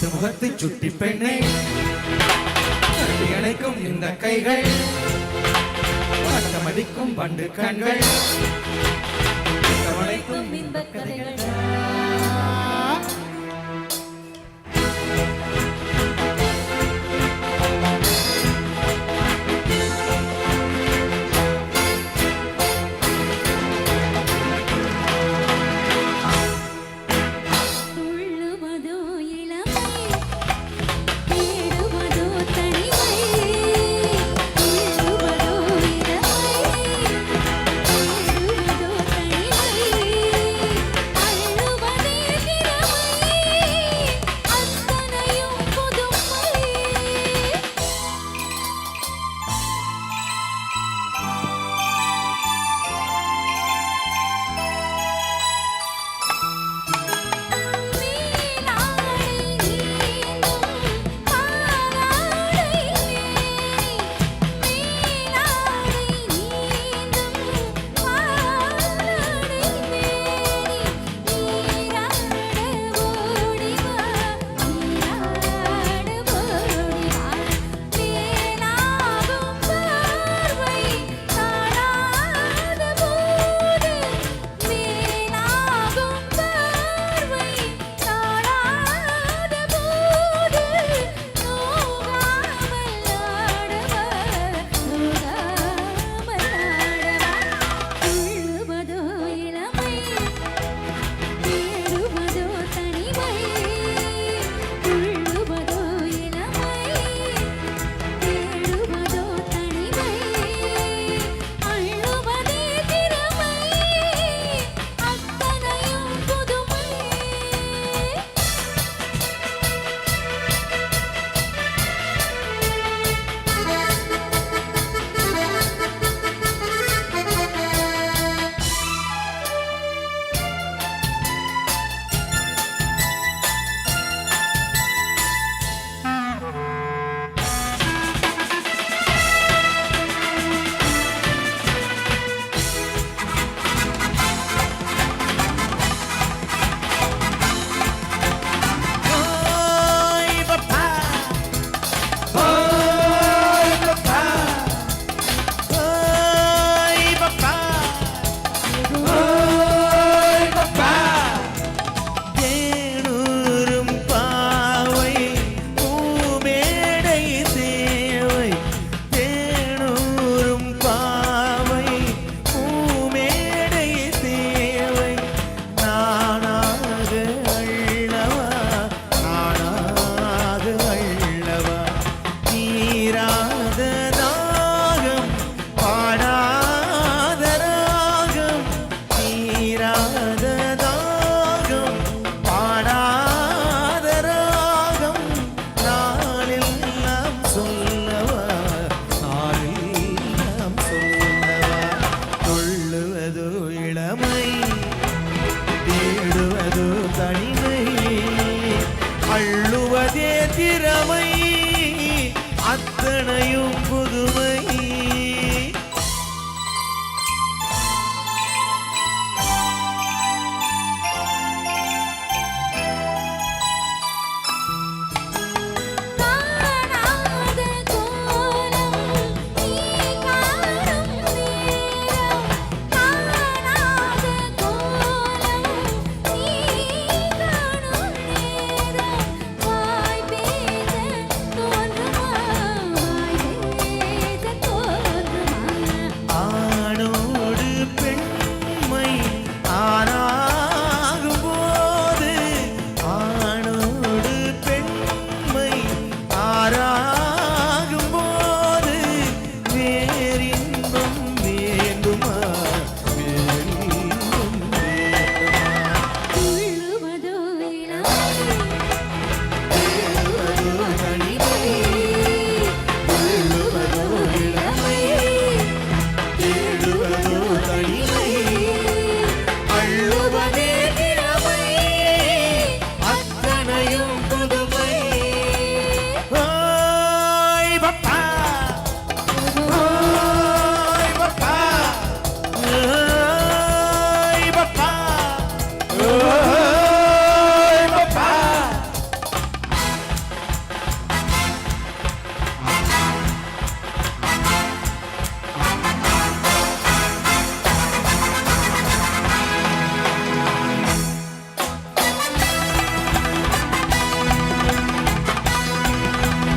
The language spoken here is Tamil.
பட்டு முகத்தை சுட்டி பெண்ணை. இணைக்கும் இந்த கைகள். பாட்டமடிக்கும் பண்டு கண்கள். இந்த கதைகள்.